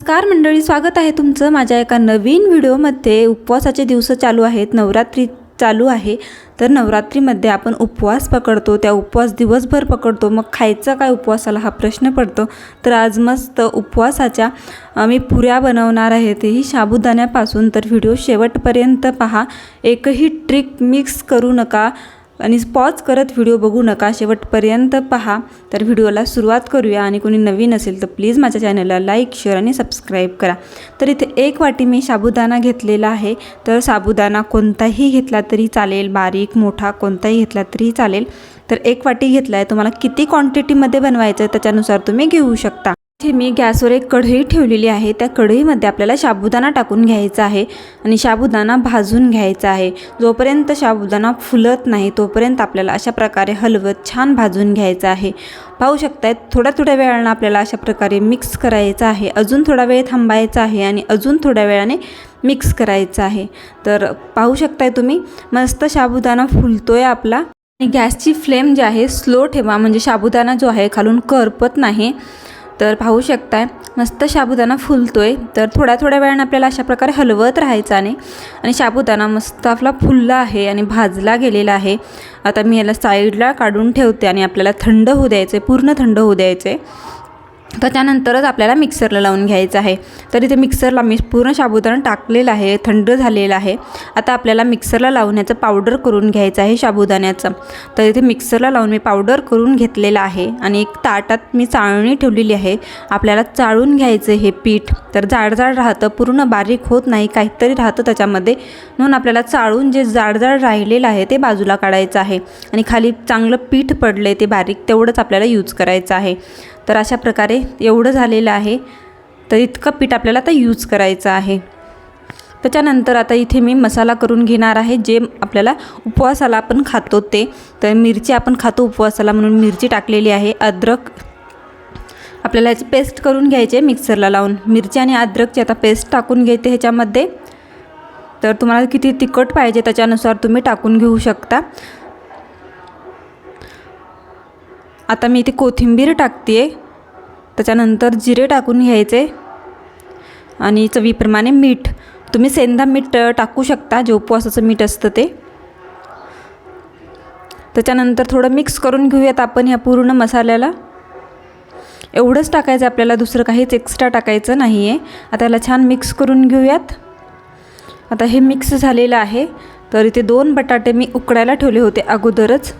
नमस्कार मंडळी स्वागत आहे तुमचं माझ्या एका नवीन व्हिडिओमध्ये. उपवासाचे दिवस चालू आहेत नवरात्री चालू आहे. तर नवरात्रीमध्ये आपण उपवास पकडतो त्या उपवास दिवसभर पकडतो. मग खायचं काय उपवासाला हा प्रश्न पडतो. तर आज मस्त उपवासाच्या मी पुऱ्या बनवणार आहे तेही साबुदाण्यापासून तर व्हिडिओ शेवटपर्यंत पहा. एकही ट्रिक मिक्स करू नका. आणि पॉज करत व्हिडिओ बघू नका. शेवटपर्यंत पहा. तर व्हिडिओला सुरुवात करूया. आणि कोणी नवीन असेल तर प्लीज माझ्या चॅनलला लाईक शेअर आणि सबस्क्राईब करा. तर इथे एक वाटी मी साबुदाणा घेतलेला आहे. तर साबुदाणा कोणताही घेतला तरी चालेल. बारीक मोठा कोणताही घेतला तरी चालेल. तर एक वाटी घेतला आहे तुम्हाला किती क्वांटिटीमध्ये बनवायचं आहे त्याच्यानुसार तुम्ही घेऊ शकता. इथे मी गॅसवर एक कढई ठेवलेली आहे. त्या कढईमध्ये आपल्याला साबुदाणा टाकून घ्यायचा आहे आणि साबुदाणा भाजून घ्यायचा आहे. जोपर्यंत साबुदाणा फुलत नाही तोपर्यंत आपल्याला अशा प्रकारे हलवत छान भाजून घ्यायचं आहे. पाहू शकताय थोड्या थोड्या वेळानं आपल्याला अशा प्रकारे मिक्स करायचं आहे. अजून थोडा वेळ थांबायचा आहे आणि अजून थोड्या वेळाने मिक्स करायचं आहे. तर पाहू शकताय तुम्ही मस्त साबुदाणा फुलतोय आपला. आणि गॅसची फ्लेम जी आहे स्लो ठेवा. म्हणजे साबुदाणा जो आहे खालून करपत नाही. तर पाहू शकताय मस्त साबुदाणा फुलतोय. तर थोड्या थोड्या वेळानं आपल्याला अशा प्रकारे हलवत राहायचं आणि आणि साबुदाणा मस्त आपला फुलला आहे आणि भाजला गेलेला आहे. आता मी याला साईडला काढून ठेवते आणि आपल्याला थंड होऊ द्यायचं आहे पूर्ण थंड होऊ द्यायचं आहे तर त्यानंतरच आपल्याला मिक्सरला लावून घ्यायचं आहे. तर इथे मिक्सरला मी पूर्ण साबुदाणा टाकलेला आहे थंड झालेला आहे. आता आपल्याला मिक्सरला लावण्याचं पावडर करून घ्यायचं आहे साबुदाण्याचं तर इथे मिक्सरला लावून मी पावडर करून घेतलेलं आहे आणि एक ताटात मी चाळणी ठेवलेली आहे. आपल्याला चाळून घ्यायचं हे पीठ. तर जाडजाड राहतं पूर्ण बारीक होत नाही काहीतरी राहतं त्याच्यामध्ये. म्हणून आपल्याला चाळून जे जाडजाड राहिलेलं आहे ते बाजूला काढायचं आहे. आणि खाली चांगलं पीठ पडलं आहे ते बारीक तेवढंच आपल्याला यूज करायचं आहे. तर अशा प्रकारे एवढं झालेलं आहे. तर इतकं पीठ आपल्याला आता यूज करायचं आहे. त्याच्यानंतर आता इथे मी मसाला करून घेणार आहे. जे आपल्याला उपवासाला आपण खातो ते. तर मिरची आपण खातो उपवासाला म्हणून मिरची टाकलेली आहे. अद्रक आपल्याला याची पेस्ट करून घ्यायची आहे मिक्सरला लावून. मिरची आणि अद्रकची आता पेस्ट टाकून घेते ह्याच्यामध्ये. तर तुम्हाला किती तिखट पाहिजे त्याच्यानुसार तुम्ही टाकून घेऊ शकता. आता मी इथे कोथिंबीर टाकते आहे त्याच्यानंतर जिरे टाकून घ्यायचे. आणि चवीप्रमाणे मीठ. तुम्ही सेंधा मीठ टाकू शकता. जे उपवासाचं मीठ असतं ते. त्याच्यानंतर थोडं मिक्स करून घेऊयात आपण ह्या पूर्ण मसाल्याला. एवढंच टाकायचं आपल्याला. दुसरं काहीच एक्स्ट्रा टाकायचं नाही आहे आता याला छान मिक्स करून घेऊयात. आता हे मिक्स झालेलं आहे. तर इथे दोन बटाटे मी उकडायला ठेवले होते अगोदरच.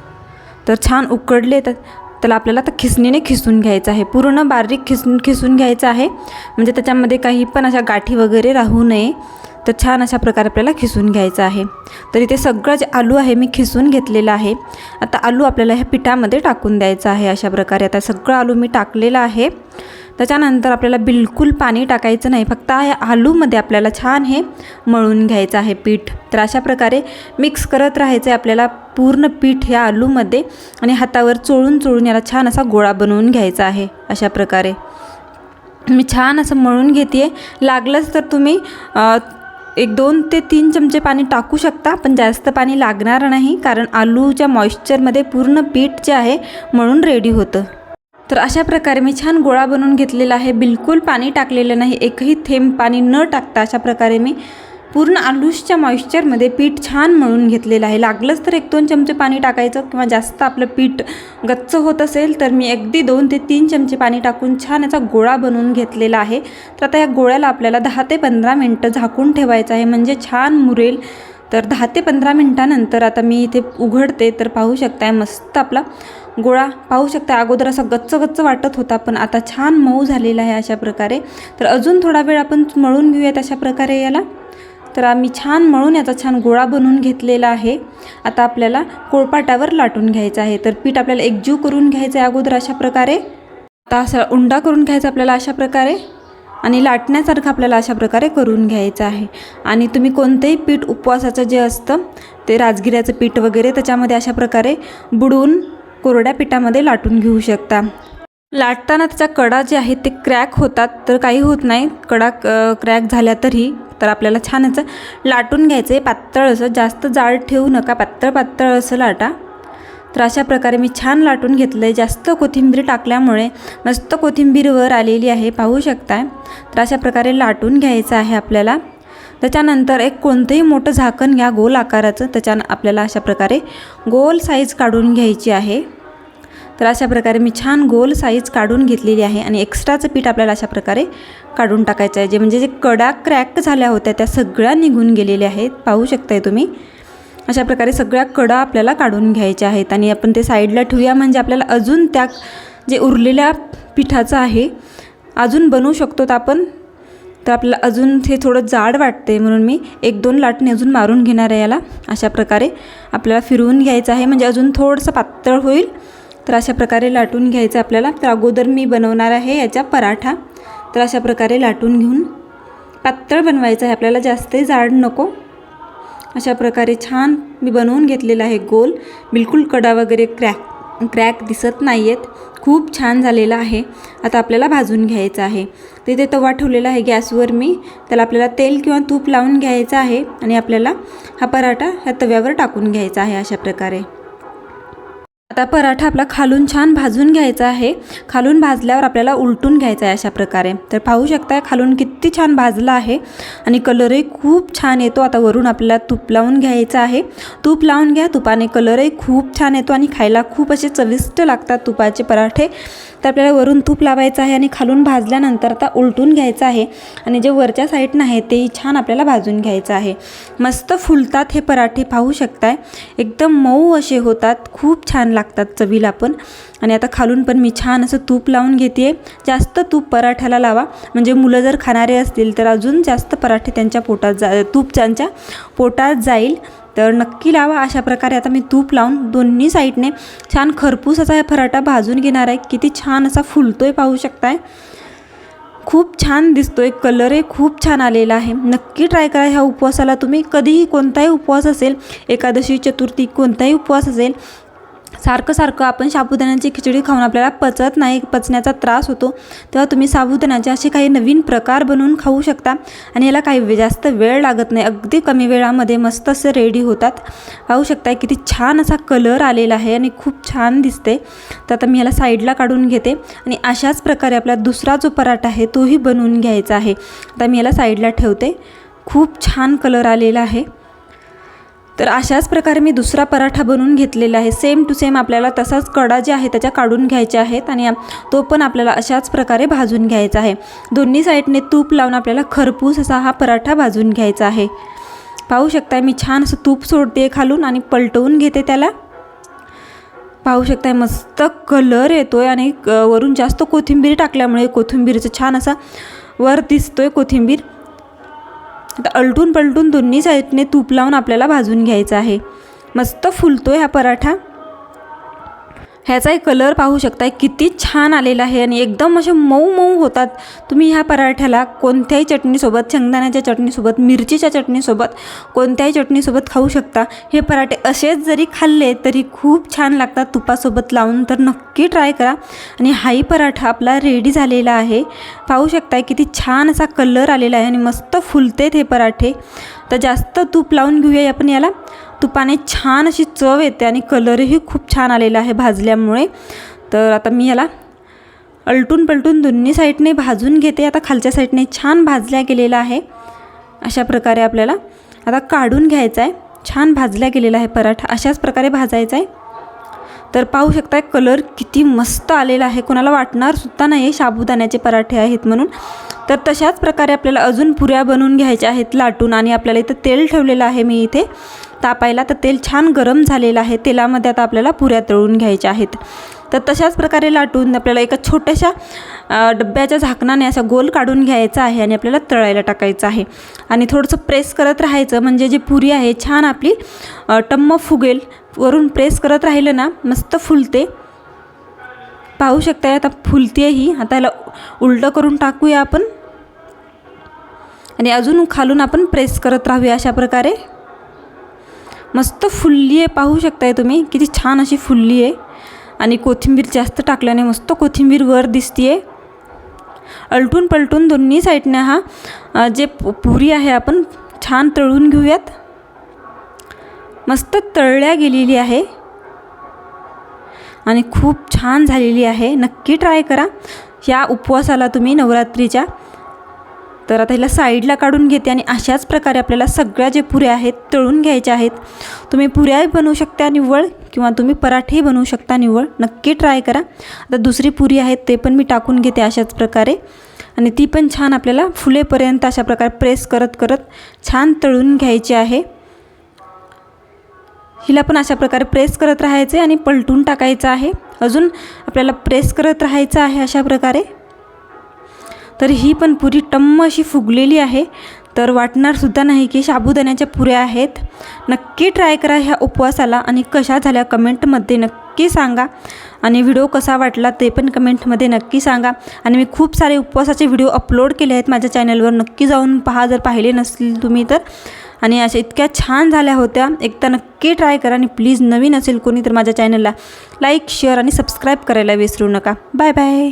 तर छान उकडले तर त्याला आपल्याला आता खिसणीने खिसून घ्यायचं आहे. पूर्ण बारीक खिसून खिसून घ्यायचं आहे. म्हणजे त्याच्यामध्ये काही पण अशा गाठी वगैरे राहू नये. तर छान अशा प्रकारे आपल्याला खिसून घ्यायचं आहे. तर इथे सगळं जे आलू आहे मी खिसून घेतलेलं आहे. आता आलू आपल्याला ह्या पिठामध्ये टाकून द्यायचं आहे अशा प्रकारे. आता सगळं आलू मी टाकलेलं आहे. त्याच्यानंतर आपल्याला बिलकुल पाणी टाकायचं नाही. फक्त ह्या आलूमध्ये आपल्याला छान हे मळून घ्यायचं आहे पीठ. तर अशा प्रकारे मिक्स करत राहायचं आहे आपल्याला पूर्ण पीठ ह्या आलूमध्ये आणि हातावर चोळून चोळून याला छान असा गोळा बनवून घ्यायचा आहे अशा प्रकारे. मी छान असं मळून घेते लागलंच तर तुम्ही एक दोन ते तीन चमचे पाणी टाकू शकता पण जास्त पाणी लागणार नाही कारण आलूच्या मॉइश्चरमध्ये पूर्ण पीठ जे आहे मळून रेडी होतं. तर अशा प्रकारे मी छान गोळा बनवून घेतलेला आहे. बिलकुल पाणी टाकलेलं नाही. एकही थेंब पाणी न टाकता अशा प्रकारे मी पूर्ण आलूसच्या मॉइश्चरमध्ये पीठ छान मळून घेतलेलं आहे. लागलंच तर एक दोन चमचे पाणी टाकायचं किंवा जास्त आपलं पीठ गच्च होत असेल तर मी अगदी दोन ते तीन चमचे पाणी टाकून छान याचा गोळा बनवून घेतलेला आहे. तर आता या गोळ्याला आपल्याला दहा ते पंधरा मिनटं झाकून ठेवायचं आहे. म्हणजे छान मुरेल. तर दहा ते पंधरा मिनटानंतर आता मी इथे उघडते तर पाहू शकताय मस्त आपला गोळा. पाहू शकता अगोदर असा गच्च गच्च वाटत होता पण आता छान मऊ झालेला आहे अशा प्रकारे. तर अजून थोडा वेळ आपण मळून घेऊयात अशा प्रकारे याला. तर आम्ही छान मळून याचा छान गोळा बनवून घेतलेला आहे. आता आपल्याला कोळपाटावर लाटून घ्यायचं आहे. तर पीठ आपल्याला एकजीव करून घ्यायचं आहे अगोदर अशा प्रकारे. आता असा उंडा करून घ्यायचा आपल्याला अशा प्रकारे. आणि लाटण्यासारखं आपल्याला अशा प्रकारे करून घ्यायचं आहे. आणि तुम्ही कोणतंही पीठ उपवासाचं जे असतं ते राजगिऱ्याचं पीठ वगैरे त्याच्यामध्ये अशा प्रकारे बुडवून कोरड्या पिठामध्ये लाटून घेऊ शकता. लाटताना त्याच्या कडा जे आहेत ते क्रॅक होतात तर काही होत नाही. कडा क्रॅक झाल्या तरी तर आपल्याला छान याचं लाटून घ्यायचं. आहे पातळ असं जास्त जाड ठेवू नका. पातळ पातळ असं लाटा. तर अशा प्रकारे मी छान लाटून घेतलं आहे जास्त कोथिंबीर टाकल्यामुळे मस्त कोथिंबीर वर आलेली आहे पाहू शकताय. तर अशा प्रकारे लाटून घ्यायचं आहे आपल्याला. त्याच्यानंतर एक कोणतंही मोठं झाकण घ्या गोल आकाराचं. त्याच्यानं आपल्याला अशा प्रकारे गोल साईज काढून घ्यायची आहे. तर अशा प्रकारे मी छान गोल साईज काढून घेतलेली आहे आणि एक्स्ट्राचं पीठ आपल्याला अशा प्रकारे काढून टाकायचं आहे. जे म्हणजे जे कडा क्रॅक झाल्या होत्या त्या सगळ्या निघून गेलेल्या आहेत. पाहू शकताय तुम्ही. अशा प्रकारे सगळ्या कडा आपल्याला काढून घ्यायच्या आहेत. आणि आपण ते साईडला ठेवूया म्हणजे आपल्याला अजून त्या जे उरलेल्या पिठाचं आहे अजून बनवू शकतो आपण. तर आपल्याला अजून ते थोडं जाड वाटते म्हणून मी एक दोन लाटणे अजून मारून घेणार आहे याला. अशा प्रकारे आपल्याला फिरवून घ्यायचं आहे म्हणजे अजून थोडंसं पातळ होईल. तर अशा प्रकारे लाटून घ्यायचं आपल्याला. तर अगोदर मी बनवणार आहे याचा पराठा. तर अशा प्रकारे लाटून घेऊन पातळ बनवायचं आहे. आपल्याला जास्त जाड नको. अशा प्रकारे छान मी बनवून घेतलेलं आहे गोल. बिलकुल कडा वगैरे क्रॅक क्रॅक दिसत नाही आहेत खूप छान झालेला आहे. आता आपल्याला भाजून घ्यायचं आहे. तिथे तवा ठेवलेला आहे गॅसवर मी. त्याला आपल्याला तेल किंवा तूप लावून घ्यायचं आहे आणि आपल्याला हा पराठा ह्या तव्यावर टाकून घ्यायचा आहे अशा प्रकारे. आता पराठा आपला खालून छान भाजून घ्यायचा आहे. खालून भाजल्यावर आपल्याला उलटून घ्यायचा आहे अशा प्रकारे. तर पाहू शकता खालून किती छान भाजला आहे. आणि कलरही खूप छान येतो. आता वरून आपल्याला तूप लावून घ्यायचं आहे. तूप लावून घ्या. तुपाने कलरही खूप छान येतो आणि खायला खूप असे चविष्ट लागतात तुपाचे पराठे. तर आपल्याला वरून तूप लावायचं आहे आणि खालून भाजल्यानंतर आता उलटून घ्यायचं आहे. आणि जे वरच्या साईडनं आहे तेही छान आपल्याला भाजून घ्यायचं आहे. मस्त फुलतात हे पराठे पाहू शकताय. एकदम मऊ असे होतात. खूप छान लागतात चवीला पण. आणि आता खालून पण मी छान असं तूप लावून घेते जास्त तूप पराठ्याला लावा. म्हणजे मुलं जर खाणारे असतील तर अजून जास्त पराठे त्यांच्या पोटात जा तूप त्यांच्या पोटात जाईल. तर नक्की लावा. अशा प्रकारे आता मी तूप लावून दोन्ही साईडने छान खरपूस असा हा पराठा भाजून घेणार आहे. किती छान असा फुलतोय पाहू शकताय. खूप छान दिसतोय कलरही खूप छान आलेला आहे. नक्की ट्राय करा ह्या उपवासाला तुम्ही. कधीही कोणताही उपवास असेल एकादशी चतुर्थी कोणताही उपवास असेल सारखं सारखं आपण साबुदाण्याची खिचडी खाऊन आपल्याला पचत नाही पचण्याचा त्रास होतो. तेव्हा तुम्ही साबुदाण्याचे असे काही नवीन प्रकार बनवून खाऊ शकता आणि याला काही वे- जास्त वेळ लागत नाही. अगदी कमी वेळामध्ये मस्त असं रेडी होतात. पाहू शकता किती छान असा कलर आलेला आहे आणि खूप छान दिसते. तर आता मी याला साईडला काढून घेते आणि अशाच प्रकारे आपला दुसरा जो पराठा आहे तोही बनवून घ्यायचा आहे. आता मी याला साईडला ठेवते. खूप छान कलर आलेला आहे. तर अशाच प्रकारे मी दुसरा पराठा बनवून घेतलेला आहे. सेम टू सेम आपल्याला तसाच कडा जे आहे त्याच्या काढून घ्यायच्या आहेत आणि तो पण आपल्याला अशाच प्रकारे भाजून घ्यायचा आहे. दोन्ही साईडने तूप लावून आपल्याला खरपूस असा हा पराठा भाजून घ्यायचा आहे. पाहू शकताय मी छान असं तूप सोडते खालून आणि पलटवून घेते त्याला. पाहू शकताय मस्त कलर येतो आहे आणि वरून जास्त कोथिंबीर टाकल्यामुळे कोथिंबीरचं छान असा वर दिसतोय कोथिंबीर. आता अलटून पलटून दोन्ही साईडने तूप लावून आपल्याला भाजून घ्यायचं आहे. मस्त फुलतोय हा पराठा. ह्याचाही कलर पाहू शकताय. किती छान आलेला आहे आणि एकदम असे मऊ मऊ होतात. तुम्ही ह्या पराठ्याला कोणत्याही चटणीसोबत शेंगदाण्याच्या चटणीसोबत मिरचीच्या चटणीसोबत कोणत्याही चटणीसोबत खाऊ शकता. हे पराठे असेच जरी खाल्ले तरी खूप छान लागतात. तुपासोबत लावून तर नक्की ट्राय करा. आणि हाही पराठा आपला रेडी झालेला आहे. पाहू शकताय किती छान असा कलर आलेला आहे आणि मस्त फुलतेत हे पराठे. तर जास्त तूप लावून घेऊया आपण याला. तुपाने छान अशी चव येते आणि कलरही खूप छान आलेला आहे भाजल्यामुळे. तर आता मी याला अलटून पलटून दोन्ही साईडने भाजून घेते. आता खालच्या साईडने छान भाजल्या गेलेला आहे. अशा प्रकारे आपल्याला आता काढून घ्यायचा आहे. छान भाजल्या गेलेला आहे पराठा. अशाच प्रकारे भाजायचा आहे. तर पाहू शकताय कलर किती मस्त आलेला आहे. कोणाला वाटणार सुद्धा नाही आहे साबुदाण्याचे पराठे आहेत म्हणून. तर तशाच प्रकारे आपल्याला अजून पुऱ्या बनवून घ्यायच्या आहेत लाटून आणि आपल्याला इथं तेल ठेवलेलं आहे मी इथे. तापायला तर तेल छान गरम झालेलं आहे. तेलामध्ये आता आपल्याला पुऱ्या तळून घ्यायच्या आहेत. तर तशाच प्रकारे लाटून आपल्याला एका छोट्याशा डब्याच्या झाकणाने असा गोल काढून घ्यायचा आहे आणि आपल्याला तळायला टाकायचं आहे. आणि थोडंसं प्रेस करत राहायचं म्हणजे जी पुरी आहे छान आपली टम्म फुगेल. वरून प्रेस करत राहिलं ना मस्त फुलते. पाहू शकताय आता फुलते ही. आता याला उलटं करून टाकूया आपण. आणि अजून खालून आपण प्रेस करत राहूया अशा प्रकारे. मस्त फुलली आहे. पाहू शकताय तुम्ही. किती छान अशी फुलली आहे. आणि कोथिंबीर जास्त टाकल्याने मस्त कोथिंबीर वर दिसतीये. अलटून पलटून दोन्ही साईडने हा जे पु- पुरी आहे आपण छान तळून घेऊयात. मस्त तळल्या गेलेली आहे. आणि खूप छान झालेली आहे. नक्की ट्राय करा. या उपवासाला तुम्ही नवरात्रीच्या. तर आता हिला साईडला काढून घेते आणि अशाच प्रकारे आपल्याला सगळ्या जे पुऱ्या आहेत तळून घ्यायच्या आहेत. तुम्ही पुऱ्याही बनवू शकता निव्वळ किंवा तुम्ही पराठेही बनवू शकता निव्वळ. नक्की ट्राय करा. आता दुसरी पुरी आहेत ते पण मी टाकून घेते अशाच प्रकारे. आणि ती पण छान आपल्याला फुलेपर्यंत अशा प्रकारे प्रेस करत करत छान तळून घ्यायची आहे. हिला पण अशा प्रकारे प्रेस करत राहायचे आणि पलटून टाकायचं आहे. अजून आपल्याला प्रेस करत राहायचं आहे अशा प्रकारे. तर ही पण पुरी टम्म अशी फुगलेली आहे. तर वाटणारसुद्धा नाही की साबुदाण्याच्या पुऱ्या आहेत. नक्की ट्राय करा ह्या उपवासाला आणि कशा झाल्या कमेंटमध्ये नक्की सांगा. आणि व्हिडिओ कसा वाटला ते पण कमेंटमध्ये नक्की सांगा. आणि मी खूप सारे उपवासाचे व्हिडिओ अपलोड केले आहेत माझ्या चॅनलवर. नक्की जाऊन पहा जर पाहिले नसतील तुम्ही तर. आणि अशा इतक्या छान झाल्या होत्या. एकदा नक्की ट्राय करा आणि प्लीज नवीन असेल कोणी तर माझ्या चॅनलला लाईक शेअर आणि सबस्क्राईब करायला विसरू नका. Bye bye.